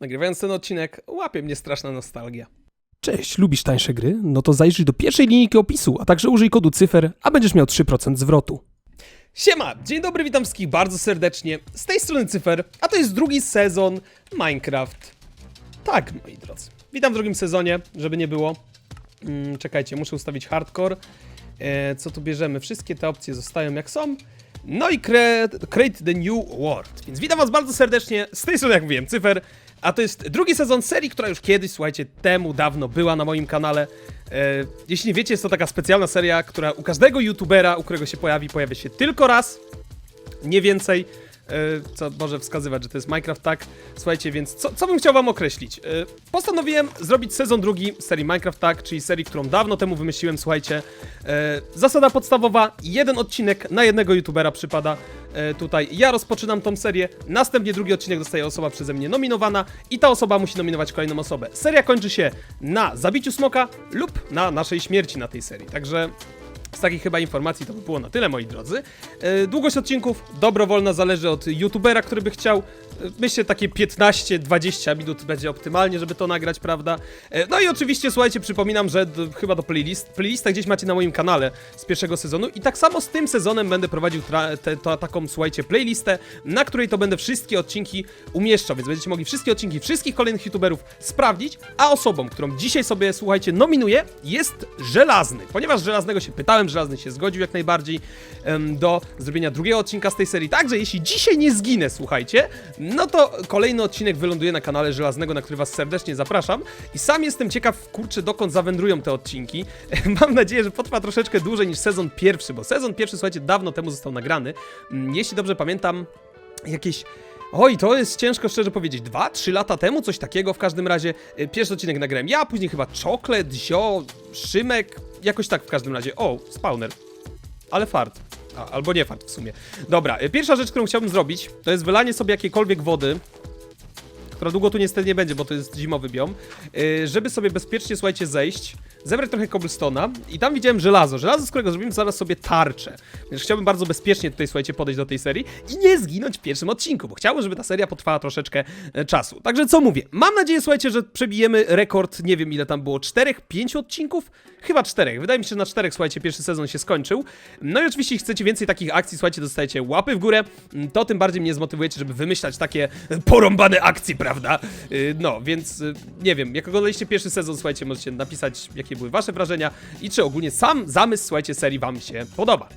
Nagrywając ten odcinek, łapie mnie straszna nostalgia. Cześć, lubisz tańsze gry? No to zajrzyj do pierwszej linijki opisu, a także użyj kodu cyfer, a będziesz miał 3% zwrotu. Siema, dzień dobry, witam wszystkich bardzo serdecznie. Z tej strony Cyfer, a to jest drugi sezon Minecraft. Tak, moi drodzy. Witam w drugim sezonie, żeby nie było. Mm, czekajcie, muszę ustawić hardcore. E, co tu bierzemy? Wszystkie te opcje zostają jak są. No i create, create the new world. Więc witam was bardzo serdecznie. Z tej strony, jak mówiłem, Cyfer. A to jest drugi sezon serii, która już kiedyś, słuchajcie, temu dawno była na moim kanale. E, jeśli nie wiecie, jest to taka specjalna seria, która u każdego youtubera, u którego się pojawi, pojawia się tylko raz nie więcej, co może wskazywać, że to jest Minecraft, tak? Słuchajcie, więc co, co bym chciał wam określić? E, Postanowiłem zrobić sezon drugi serii Minecraft, tak? Czyli serii, którą dawno temu wymyśliłem, słuchajcie. E, Zasada podstawowa, jeden odcinek na jednego youtubera przypada e, tutaj. Ja rozpoczynam tą serię, następnie drugi odcinek dostaje osoba przeze mnie nominowana i ta osoba musi nominować kolejną osobę. Seria kończy się na zabiciu smoka lub na naszej śmierci na tej serii, także... Z takich chyba informacji to by było na tyle, moi drodzy. E, Długość odcinków dobrowolna, zależy od youtubera, który by chciał. E, Myślę, takie 15-20 minut będzie optymalnie, żeby to nagrać, prawda? E, No i oczywiście, słuchajcie, przypominam, że d- chyba do playlist, playlista gdzieś macie na moim kanale z pierwszego sezonu i tak samo z tym sezonem będę prowadził te, to, taką, słuchajcie, playlistę, na której to będę wszystkie odcinki umieszczał, więc będziecie mogli wszystkie odcinki wszystkich kolejnych youtuberów sprawdzić, a osobą, którą dzisiaj sobie, słuchajcie, nominuję, jest Żelazny. Ponieważ Żelaznego się pytałem, Żelazny się zgodził jak najbardziej do zrobienia drugiego odcinka z tej serii. Także jeśli dzisiaj nie zginę, słuchajcie, no to kolejny odcinek wyląduje na kanale Żelaznego, na który was serdecznie zapraszam. I sam jestem ciekaw, kurczę, dokąd zawędrują te odcinki. Mam nadzieję, że potrwa troszeczkę dłużej niż sezon pierwszy, bo sezon pierwszy, słuchajcie, dawno temu został nagrany. Mm, Jeśli dobrze pamiętam, jakieś Oj, to jest ciężko szczerze powiedzieć. Dwa, trzy lata temu, coś takiego w każdym razie. Y, Pierwszy odcinek nagrałem ja, później chyba Czoklet, Zio, Szymek, jakoś tak w każdym razie. O, spawner. Ale fart. A, albo nie fart w sumie. Dobra, y, pierwsza rzecz, którą chciałbym zrobić, to jest wylanie sobie jakiejkolwiek wody, która długo tu niestety nie będzie, bo to jest zimowy biom, yy, żeby sobie bezpiecznie, słuchajcie, zejść, zebrać trochę cobblestone'a i tam widziałem żelazo, żelazo, z którego zrobimy zaraz sobie tarczę. Więc chciałbym bardzo bezpiecznie tutaj, słuchajcie, podejść do tej serii i nie zginąć w pierwszym odcinku, bo chciałbym, żeby ta seria potrwała troszeczkę e, czasu. Także co mówię, mam nadzieję, słuchajcie, że przebijemy rekord, nie wiem ile tam było, czterech, pięciu odcinków? Chyba czterech. Wydaje mi się, że na czterech, słuchajcie, pierwszy sezon się skończył. No i oczywiście, jeśli chcecie więcej takich akcji, słuchajcie, dostajecie łapy w górę, to tym bardziej mnie zmotywujecie, żeby wymyślać takie porąbane akcje, prawda? Yy, No, więc yy, nie wiem, jak oglądaliście pierwszy sezon, słuchajcie, możecie napisać, jakie były wasze wrażenia i czy ogólnie sam zamysł, słuchajcie, serii wam się podoba.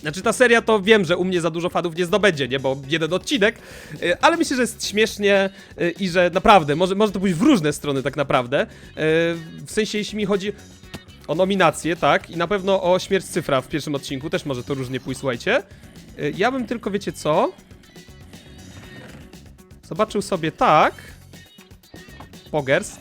Znaczy ta seria to wiem, że u mnie za dużo fanów nie zdobędzie, nie? Bo jeden odcinek, y, ale myślę, że jest śmiesznie y, i że naprawdę, może, może to pójść w różne strony tak naprawdę. Y, W sensie jeśli mi chodzi o nominację, tak? I na pewno o śmierć cyfra w pierwszym odcinku, też może to różnie pójść, słuchajcie. Y, Ja bym tylko, wiecie co? Zobaczył sobie tak. Pogers.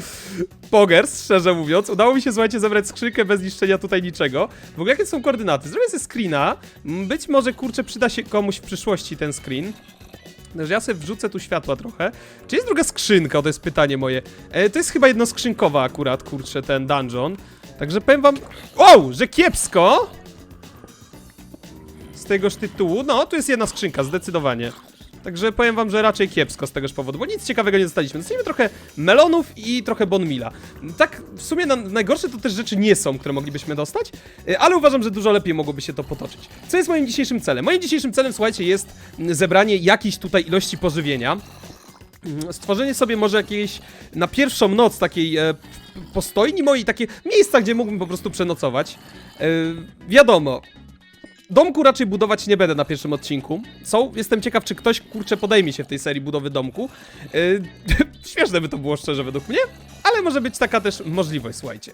Pogers, szczerze mówiąc. Udało mi się, słuchajcie, zebrać skrzynkę bez niszczenia tutaj niczego. W ogóle jakie są koordynaty? Zrobię sobie screena. M, Być może, kurczę, przyda się komuś w przyszłości ten screen. Także ja sobie wrzucę tu światła trochę. Czy jest druga skrzynka? O, to jest pytanie moje. E, to jest chyba jednoskrzynkowa akurat, kurczę, ten dungeon. Także powiem wam... O, że kiepsko! Z tegoż tytułu. No, tu jest jedna skrzynka, zdecydowanie. Także powiem wam, że raczej kiepsko z tegoż powodu, bo nic ciekawego nie dostaliśmy. Dostaliśmy trochę melonów i trochę bonmila. Tak, w sumie na, najgorsze to też rzeczy nie są, które moglibyśmy dostać, y, ale uważam, że dużo lepiej mogłoby się to potoczyć. Co jest moim dzisiejszym celem? Moim dzisiejszym celem, słuchajcie, jest mm, zebranie jakiejś tutaj ilości pożywienia. Mm, Stworzenie sobie może jakiejś na pierwszą noc takiej e, postojni mojej, takie miejsca, gdzie mógłbym po prostu przenocować. E, wiadomo, Domku raczej budować nie będę na pierwszym odcinku. Są, jestem ciekaw, czy ktoś kurczę podejmie się w tej serii budowy domku. Yy, śmieszne by to było szczerze według mnie, ale może być taka też możliwość, słuchajcie.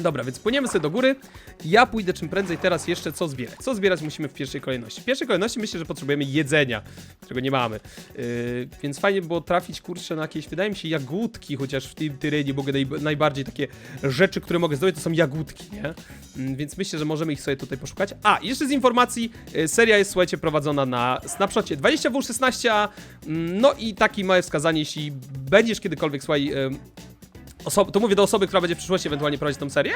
Dobra, więc płyniemy sobie do góry. Ja pójdę czym prędzej teraz jeszcze co zbierać. Co zbierać musimy w pierwszej kolejności? W pierwszej kolejności myślę, że potrzebujemy jedzenia, którego nie mamy. Yy, więc fajnie by było trafić kurczę na jakieś, wydaje mi się, jagódki, chociaż w tym terenie mogę naj, najbardziej takie rzeczy, które mogę zdobyć, to są jagódki, nie? Mm, Więc myślę, że możemy ich sobie tutaj poszukać. A, jeszcze z informacji, y, seria jest, słuchajcie, prowadzona na Snapshocie 20w16, a, mm, no i takie małe wskazanie, jeśli będziesz kiedykolwiek, słuchaj, ym, to mówię do osoby, która będzie w przyszłości ewentualnie prowadzić tą serię,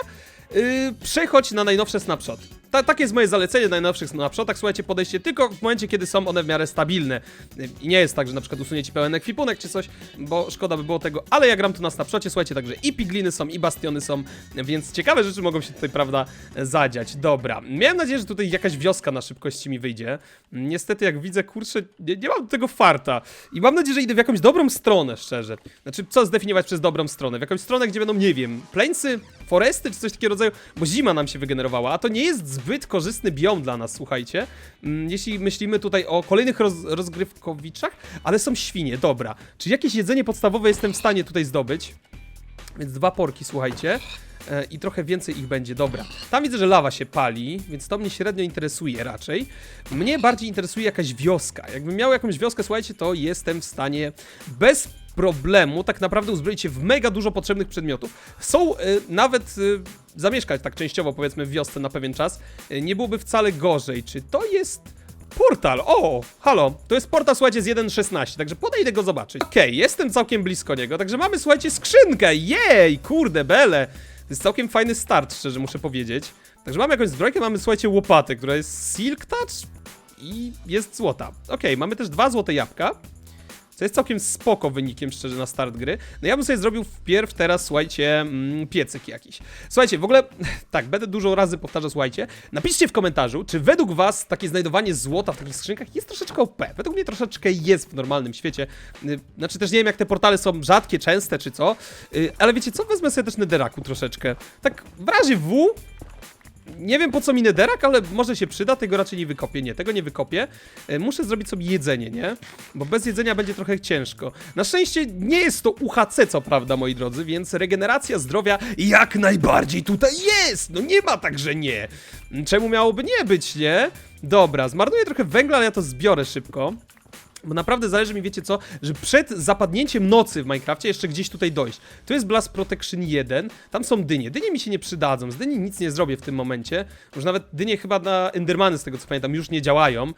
yy, przechodź na najnowsze snapshot. ta, takie jest moje zalecenie na najnowszych snapshotach. Słuchajcie, podejście tylko w momencie, kiedy są one w miarę stabilne. Y, I nie jest tak, że na przykład usuniecie pełen ekwipunek czy coś, bo szkoda by było tego, ale ja gram tu na snapshocie, słuchajcie, także i pigliny są, i bastiony są, więc ciekawe rzeczy mogą się tutaj, prawda, zadziać. Dobra, miałem nadzieję, że tutaj jakaś wioska na szybkości mi wyjdzie. Niestety, jak widzę, kurczę, nie, nie mam tego farta. I mam nadzieję, że idę w jakąś dobrą stronę, szczerze. Znaczy, co zdefiniować przez dobrą stronę? W jakąś stronę, gdzie będą, nie wiem, plańsy, foresty czy coś takiego rodzaju, bo zima nam się wygenerowała, a to nie jest zbyt korzystny biom dla nas, słuchajcie. Mm, Jeśli myślimy tutaj o kolejnych roz, rozgrywkowiczach, ale są świnie, dobra. Czy jakieś jedzenie podstawowe jestem w stanie tutaj zdobyć? Więc dwa porki, słuchajcie. I trochę więcej ich będzie, dobra. Tam widzę, że lawa się pali, więc to mnie średnio interesuje raczej. Mnie bardziej interesuje jakaś wioska. Jakbym miał jakąś wioskę, słuchajcie, to jestem w stanie bez problemu tak naprawdę uzbroić się w mega dużo potrzebnych przedmiotów. Są e, nawet e, zamieszkać tak częściowo powiedzmy w wiosce na pewien czas. E, nie byłoby wcale gorzej. Czy to jest... Portal, o, halo, to jest portal, słuchajcie, z 1.16, także podejdę go zobaczyć. Okej, jestem całkiem blisko niego, także mamy, słuchajcie, skrzynkę, jej, kurde, bele. To jest całkiem fajny start, szczerze muszę powiedzieć. Także mamy jakąś zbrojkę, mamy, słuchajcie, łopatę, która jest Silk Touch i jest złota. Okej, mamy też dwa złote jabłka, co jest całkiem spoko wynikiem, szczerze, na start gry. No ja bym sobie zrobił wpierw teraz, słuchajcie, mm, piecyk jakiś. Słuchajcie, w ogóle, tak, będę dużo razy powtarzał, słuchajcie, napiszcie w komentarzu, czy według was takie znajdowanie złota w takich skrzynkach jest troszeczkę OP. Według mnie troszeczkę jest w normalnym świecie. Y, Znaczy też nie wiem, jak te portale są rzadkie, częste, czy co, Y, ale wiecie co, wezmę sobie też Netheraku troszeczkę. Tak w razie W, nie wiem po co mi nederak, ale może się przyda, tego raczej nie wykopię. Nie, tego nie wykopię. E, Muszę zrobić sobie jedzenie, nie? Bo bez jedzenia będzie trochę ciężko. Na szczęście nie jest to UHC, co prawda, moi drodzy, więc regeneracja zdrowia jak najbardziej tutaj jest! No nie ma tak, że nie. Czemu miałoby nie być, nie? Dobra, zmarnuję trochę węgla, ale ja to zbiorę szybko. Bo naprawdę zależy mi, wiecie co, że przed zapadnięciem nocy w Minecrafcie jeszcze gdzieś tutaj dojść. Tu jest Blast Protection 1, tam są dynie. Dynie mi się nie przydadzą, z dyni nic nie zrobię w tym momencie. Już nawet dynie chyba na Endermany, z tego co pamiętam, już nie działają.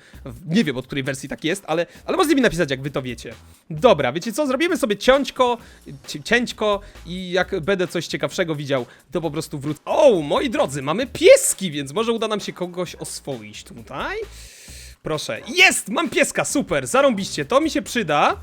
Nie wiem, od której wersji tak jest, ale, ale możecie mi napisać, jak wy to wiecie. Dobra, wiecie co, zrobimy sobie ciąćko, ci- cięćko i jak będę coś ciekawszego widział, to po prostu wrócę. O, moi drodzy, mamy pieski, więc może uda nam się kogoś oswoić tutaj. Proszę. Jest! Mam pieska, super, zarąbiście, to mi się przyda.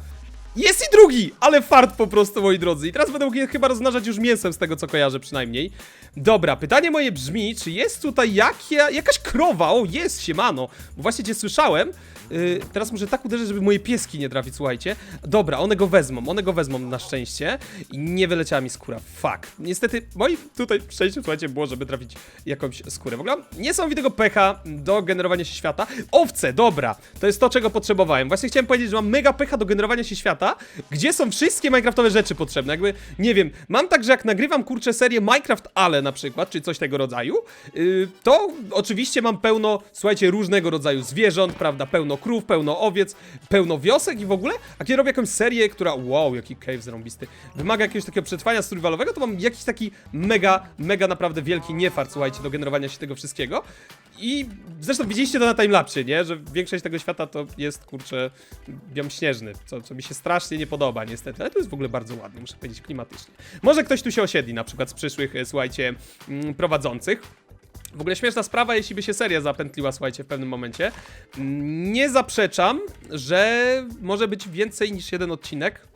Jest i drugi, ale fart po prostu, moi drodzy. I teraz będę je chyba rozmnażać już mięsem, z tego co kojarzę przynajmniej. Dobra, pytanie moje brzmi, czy jest tutaj jakia, jakaś krowa? O, jest, siemano. Bo właśnie cię słyszałem. Yy, teraz muszę tak uderzyć, żeby moje pieski nie trafić, słuchajcie. Dobra, one go wezmą, one go wezmą na szczęście. I nie wyleciała mi skóra, fuck. Niestety, moim tutaj szczęściem, słuchajcie, było, żeby trafić jakąś skórę. W ogóle niesamowitego pecha do generowania się świata. Owce, dobra, to jest to, czego potrzebowałem. Właśnie chciałem powiedzieć, że mam mega pecha do generowania się świata, gdzie są wszystkie Minecraftowe rzeczy potrzebne. Jakby, nie wiem, mam tak, że jak nagrywam, kurczę, serię Minecraft Ale na przykład, czy coś tego rodzaju, yy, to oczywiście mam pełno, słuchajcie, różnego rodzaju zwierząt, prawda, pełno krów, pełno owiec, pełno wiosek i w ogóle, a kiedy robię jakąś serię, która, wow, jaki cave zarąbisty, wymaga jakiegoś takiego przetrwania survivalowego, to mam jakiś taki mega, mega naprawdę wielki niefart, słuchajcie, do generowania się tego wszystkiego. I zresztą widzieliście to na timelapsie, nie? Że większość tego świata to jest, kurczę, biom śnieżny, co, co mi się strasznie nie podoba, niestety. Ale to jest w ogóle bardzo ładny, muszę powiedzieć, klimatycznie. Może ktoś tu się osiedli, na przykład z przyszłych, e, słuchajcie, mm, prowadzących. W ogóle śmieszna sprawa, jeśli by się seria zapętliła, słuchajcie, w pewnym momencie. Nie zaprzeczam, że może być więcej niż jeden odcinek.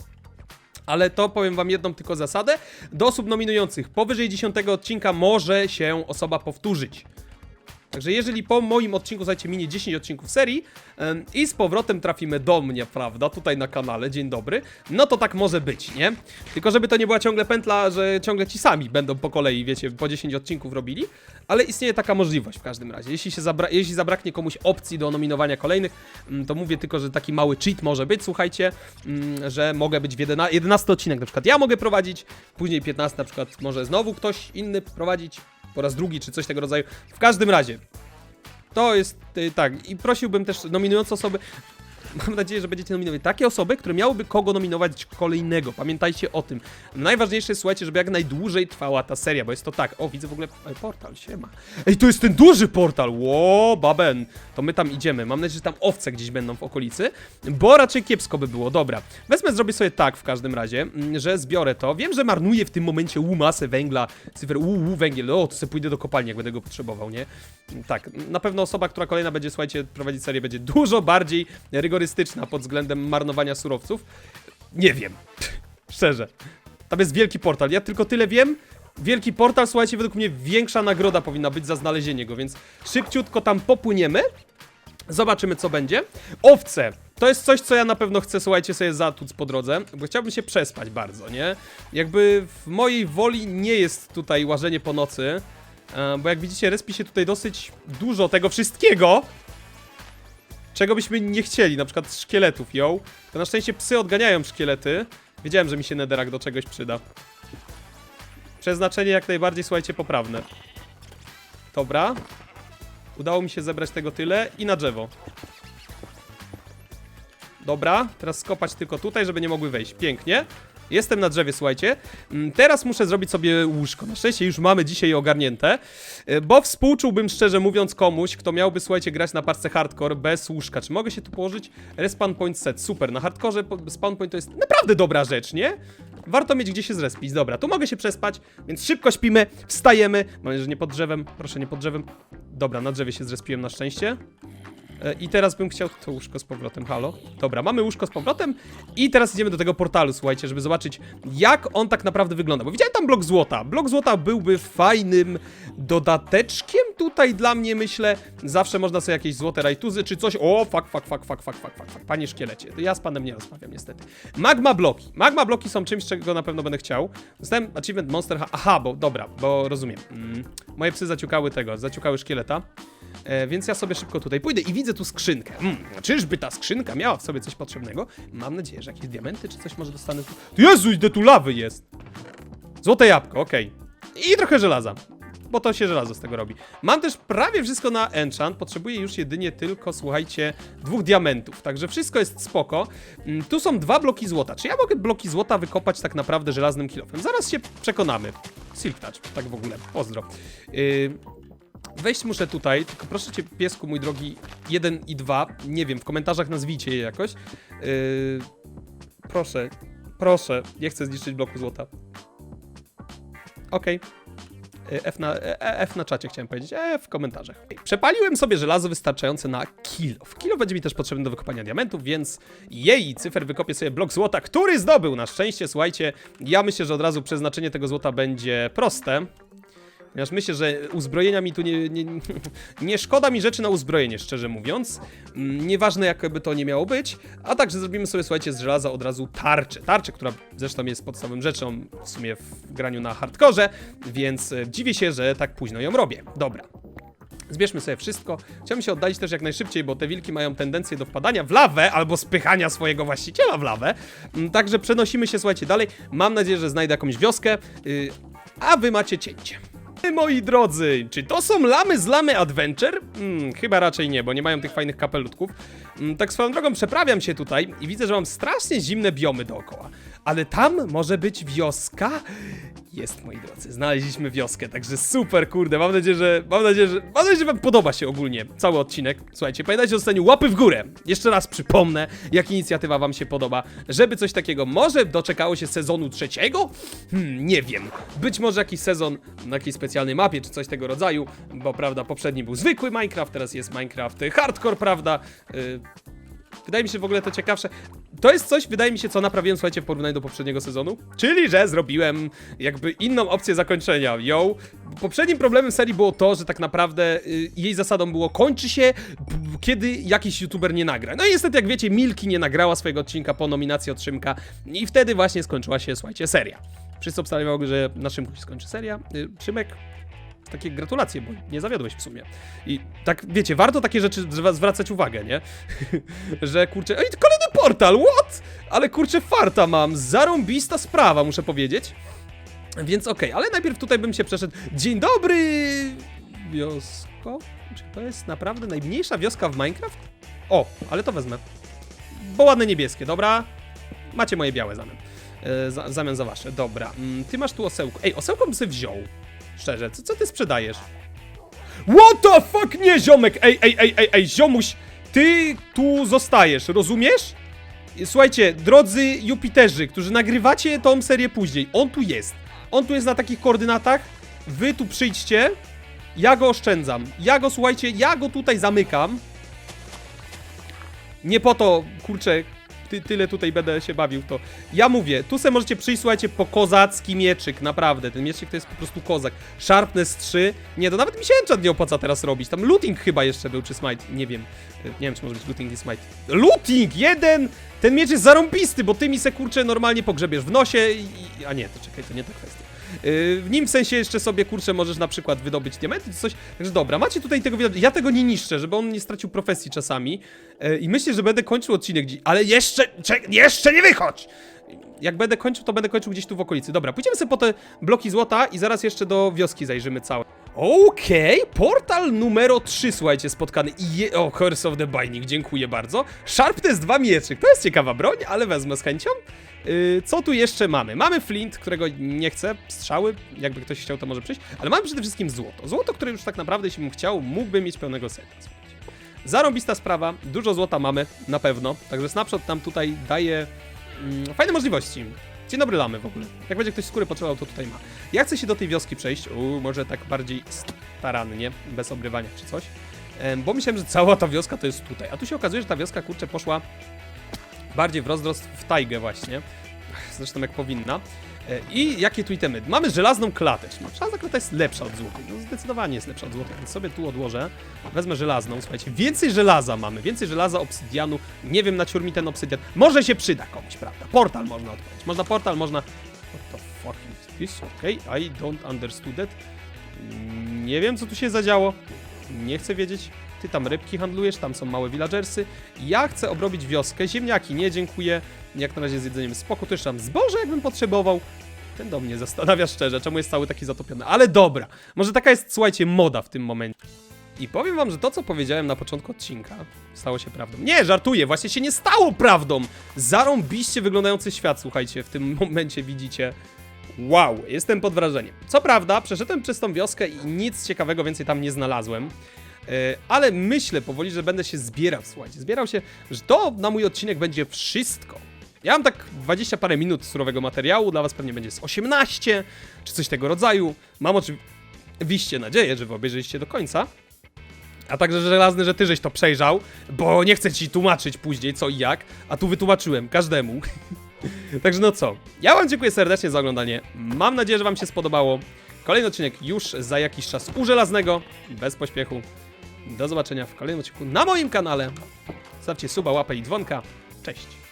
Ale to powiem wam jedną tylko zasadę. Do osób nominujących powyżej 10 odcinka może się osoba powtórzyć. Także jeżeli po moim odcinku, słuchajcie, minie 10 odcinków serii em, i z powrotem trafimy do mnie, prawda, tutaj na kanale, dzień dobry, no to tak może być, nie? Tylko żeby to nie była ciągle pętla, że ciągle ci sami będą po kolei, wiecie, po 10 odcinków robili, ale istnieje taka możliwość w każdym razie. Jeśli, się zabra jeśli zabraknie komuś opcji do nominowania kolejnych, mm, to mówię tylko, że taki mały cheat może być, słuchajcie, mm, że mogę być w 11, 11 odcinek na przykład ja mogę prowadzić, później 15 na przykład może znowu ktoś inny prowadzić, po raz drugi czy coś tego rodzaju. W każdym razie, to jest y, tak. I prosiłbym też nominujące osoby. Mam nadzieję, że będziecie nominować takie osoby, które miałyby kogo nominować kolejnego. Pamiętajcie o tym. Najważniejsze jest, słuchajcie, żeby jak najdłużej trwała ta seria, bo jest to tak. O, widzę w ogóle Ej, portal, siema. Ej, to jest ten duży portal! Ło, baben. To my tam idziemy. Mam nadzieję, że tam owce gdzieś będą w okolicy, bo raczej kiepsko by było. Dobra, wezmę, zrobię sobie tak w każdym razie, mm, że zbiorę to. Wiem, że marnuję w tym momencie u masę węgla, cyfer u, u węgiel. O, to sobie pójdę do kopalni, jak będę go potrzebował, nie? Tak, na pewno osoba, która kolejna będzie, słuchajcie, prowadzić serię, będzie dużo bardziej rygorystyczna pod względem marnowania surowców. Nie wiem. Szczerze. Tam jest wielki portal. Ja tylko tyle wiem. Wielki portal, słuchajcie, według mnie większa nagroda powinna być za znalezienie go, więc szybciutko tam popłyniemy. Zobaczymy, co będzie. Owce. To jest coś, co ja na pewno chcę, słuchajcie, sobie zatłuc po drodze, bo chciałbym się przespać bardzo, nie? Jakby w mojej woli nie jest tutaj łażenie po nocy, e, bo jak widzicie, respi się tutaj dosyć dużo tego wszystkiego, czego byśmy nie chcieli, na przykład szkieletów, ją. To na szczęście psy odganiają szkielety. Wiedziałem, że mi się nederak do czegoś przyda. Przeznaczenie jak najbardziej, słuchajcie, poprawne. Dobra. Udało mi się zebrać tego tyle i na drzewo. Dobra, teraz skopać tylko tutaj, żeby nie mogły wejść. Pięknie. Jestem na drzewie, słuchajcie. Mm, Teraz muszę zrobić sobie łóżko. Na szczęście już mamy dzisiaj ogarnięte, y, bo współczułbym szczerze mówiąc komuś, kto miałby, słuchajcie, grać na parce hardcore bez łóżka. Czy mogę się tu położyć? Respawn point set, super. Na hardkorze spawn point to jest naprawdę dobra rzecz, nie? Warto mieć gdzie się zrespić. Dobra, tu mogę się przespać, więc szybko śpimy, wstajemy. Mam nadzieję, że nie pod drzewem. Proszę, nie pod drzewem. Dobra, na drzewie się zrespiłem na szczęście. E, I teraz bym chciał to łóżko z powrotem, halo. Dobra, mamy łóżko z powrotem i teraz idziemy do tego portalu, słuchajcie, żeby zobaczyć jak on tak naprawdę wygląda. Bo widziałem tam blok złota. Blok złota byłby fajnym dodateczkiem tutaj dla mnie, myślę. Zawsze można sobie jakieś złote rajtuzy czy coś. O, fuck, fuck, fuck, fuck, fuck, fuck, fuck. Panie szkielecie, to ja z panem nie rozmawiam niestety. Magma bloki. Magma bloki są czymś, czego na pewno będę chciał. Dostałem achievement Monster... Aha, bo dobra, bo rozumiem. Mm. Moje psy zaciukały tego, zaciukały szkieleta. E, więc ja sobie szybko tutaj pójdę i widzę tu skrzynkę. Hmm, czyżby ta skrzynka miała w sobie coś potrzebnego? Mam nadzieję, że jakieś diamenty czy coś może dostanę tu. Jezu, ile tu lawy jest! Złote jabłko, okej. I trochę żelaza. Bo to się żelazo z tego robi. Mam też prawie wszystko na enchant. Potrzebuję już jedynie tylko, słuchajcie, dwóch diamentów. Także wszystko jest spoko. Mm, Tu są dwa bloki złota. Czy ja mogę bloki złota wykopać tak naprawdę żelaznym kilofem? Zaraz się przekonamy. Silk Touch, tak w ogóle. Pozdro. Yy, Wejść muszę tutaj, tylko proszę cię, piesku mój drogi, 1 i 2, nie wiem, w komentarzach nazwijcie je jakoś. Yy, proszę, proszę, nie chcę zniszczyć bloku złota. Okej. Yy, F na, e, F na czacie chciałem powiedzieć, E w komentarzach. Przepaliłem sobie żelazo wystarczające na kilo. W kilo będzie mi też potrzebny do wykopania diamentów, więc jej, cyfer wykopię sobie blok złota, który zdobył na szczęście. Słuchajcie, ja myślę, że od razu przeznaczenie tego złota będzie proste. Ponieważ myślę, że uzbrojenia mi tu nie, nie, nie szkoda mi rzeczy na uzbrojenie, szczerze mówiąc. Mm, Nieważne jakby to nie miało być. A także zrobimy sobie, słuchajcie, z żelaza od razu tarczę. Tarczę, która zresztą jest podstawową rzeczą w sumie w graniu na hardkorze, więc e, dziwię się, że tak późno ją robię. Dobra. Zbierzmy sobie wszystko. Chciałbym się oddalić też jak najszybciej, bo te wilki mają tendencję do wpadania w lawę albo spychania swojego właściciela w lawę. Mm, Także przenosimy się, słuchajcie, dalej. Mam nadzieję, że znajdę jakąś wioskę, yy, a wy macie cięcie. Moi drodzy, czy to są lamy z Lamy Adventure? Hmm, chyba raczej nie, bo nie mają tych fajnych kapelutków. Hmm, tak swoją drogą przeprawiam się tutaj i widzę, że mam strasznie zimne biomy dookoła. Ale tam może być wioska? Jest, moi drodzy, znaleźliśmy wioskę, także super, kurde, mam nadzieję, że, mam nadzieję, że, mam nadzieję, że wam podoba się ogólnie cały odcinek. Słuchajcie, pamiętajcie o zostaniu łapy w górę. Jeszcze raz przypomnę, jak inicjatywa wam się podoba, żeby coś takiego może doczekało się sezonu trzeciego? Hmm, nie wiem. Być może jakiś sezon na jakiejś specjalnej mapie, czy coś tego rodzaju, bo prawda, poprzedni był zwykły Minecraft, teraz jest Minecraft hardcore, prawda? Yy, Wydaje mi się w ogóle to ciekawsze. To jest coś, wydaje mi się, co naprawiłem, słuchajcie, w porównaniu do poprzedniego sezonu. Czyli, że zrobiłem jakby inną opcję zakończenia. Yo. Poprzednim problemem serii było to, że tak naprawdę y, jej zasadą było kończy się, kiedy jakiś youtuber nie nagra. No i niestety, jak wiecie, Milki nie nagrała swojego odcinka po nominacji od Szymka i wtedy właśnie skończyła się, słuchajcie, seria. Wszyscy obstawiali, że na Szymku się skończy seria. Y, Szymek takie gratulacje, bo nie zawiodłeś w sumie. I tak, wiecie, warto takie rzeczy zwracać uwagę, nie? że kurczę, ej, kolejny portal, what? Ale kurczę, farta mam, zarąbista sprawa, muszę powiedzieć. Więc okej, ale najpierw tutaj bym się przeszedł. Dzień dobry, wiosko? Czy to jest naprawdę najmniejsza wioska w Minecraft? O, ale to wezmę. bo ładne niebieskie, dobra? Macie moje białe zamian. E, za, zamian za wasze, dobra. Mm, ty masz tu osełko. Ej, osełko bym sobie wziął. Szczerze, co, co ty sprzedajesz? What the fuck, nie ziomek! Ej, ej, ej, ej, ej, ziomuś! Ty tu zostajesz, rozumiesz? Słuchajcie, drodzy Jupiterzy, którzy nagrywacie tą serię później, on tu jest. On tu jest na takich koordynatach. Wy tu przyjdźcie. Ja go oszczędzam. Ja go, słuchajcie, ja go tutaj zamykam. Nie po to, kurczę, ty, tyle tutaj będę się bawił to. Ja mówię, tu se możecie przyjść, słuchajcie, po kozacki mieczyk, naprawdę. Ten mieczyk to jest po prostu kozak. Sharpness 3. Nie, to nawet mi się nie opłaca teraz robić. Tam looting chyba jeszcze był, czy smite, nie wiem. Nie wiem, czy może być looting i smite. Looting! Jeden! Ten miecz jest zarąbisty, bo ty mi se, kurczę, normalnie pogrzebiesz w nosie i... A nie, to czekaj, to nie ta kwestia. Yy, w nim w sensie jeszcze sobie, kurczę, możesz na przykład wydobyć diamenty czy coś. Także dobra, macie tutaj tego Ja tego nie niszczę, żeby on nie stracił profesji czasami. Yy, I myślę, że będę kończył odcinek gdzieś. Ale jeszcze, jeszcze nie wychodź! Jak będę kończył, to będę kończył gdzieś tu w okolicy. Dobra, pójdziemy sobie po te bloki złota i zaraz jeszcze do wioski zajrzymy całe. Okej, portal numer 3, słuchajcie, spotkany. I. O, Curse of the Binding, dziękuję bardzo. Sharpness 2 mieczyk, to jest ciekawa broń, ale wezmę z chęcią. Yy, co tu jeszcze mamy? Mamy flint, którego nie chcę, strzały, jakby ktoś chciał, to może przyjść, ale mamy przede wszystkim złoto. Złoto, które już tak naprawdę, jeśli bym chciał, mógłbym mieć pełnego seta. Zarąbista sprawa, dużo złota mamy, na pewno, także Snapshot nam tutaj daje mm, fajne możliwości. Dzień dobry, lamy w ogóle. Jak będzie ktoś skóry potrzebował, to tutaj ma. Ja chcę się do tej wioski przejść, może tak bardziej starannie, bez obrywania czy coś, bo myślałem, że cała ta wioska to jest tutaj, a tu się okazuje, że ta wioska, kurczę, poszła bardziej w rozrost w tajgę właśnie. Zresztą jak powinna. E, I jakie tu itemy? Mamy żelazną klatę. Czyli żelazna klata jest lepsza od złotej. No zdecydowanie jest lepsza od złotej, więc sobie tu odłożę. Wezmę żelazną, słuchajcie. Więcej żelaza mamy, więcej żelaza, obsydianu. Nie wiem, na mi ten obsydian. Może się przyda komuś, prawda? Portal można odpalić. Można portal, można... What the fuck is this? Okay, I don't understood it. Nie wiem, co tu się zadziało. Nie chcę wiedzieć. Ty tam rybki handlujesz, tam są małe villagersy. Ja chcę obrobić wioskę. Ziemniaki, nie dziękuję. Jak na razie z jedzeniem spoko. Tu mam zboże, jakbym potrzebował. Ten dom mnie zastanawia szczerze, czemu jest cały taki zatopiony. Ale dobra, może taka jest, słuchajcie, moda w tym momencie. I powiem wam, że to, co powiedziałem na początku odcinka, stało się prawdą. Nie, żartuję, właśnie się nie stało prawdą! Zarąbiście wyglądający świat, słuchajcie, w tym momencie widzicie. Wow, jestem pod wrażeniem. Co prawda, przeszedłem przez tą wioskę i nic ciekawego więcej tam nie znalazłem. E, Ale myślę powoli, że będę się zbierał, słuchajcie. Zbierał się, że to na mój odcinek będzie wszystko. Ja mam tak 20 parę minut surowego materiału, dla was pewnie będzie z 18, czy coś tego rodzaju. Mam oczywiście nadzieję, że wy obejrzyliście do końca. A także żelazny, że ty żeś to przejrzał, bo nie chcę ci tłumaczyć później co i jak, a tu wytłumaczyłem każdemu. Także no co, ja wam dziękuję serdecznie za oglądanie. Mam nadzieję, że wam się spodobało. Kolejny odcinek już za jakiś czas u żelaznego, bez pośpiechu. Do zobaczenia w kolejnym odcinku na moim kanale. Zostawcie suba, łapę i dzwonka. Cześć.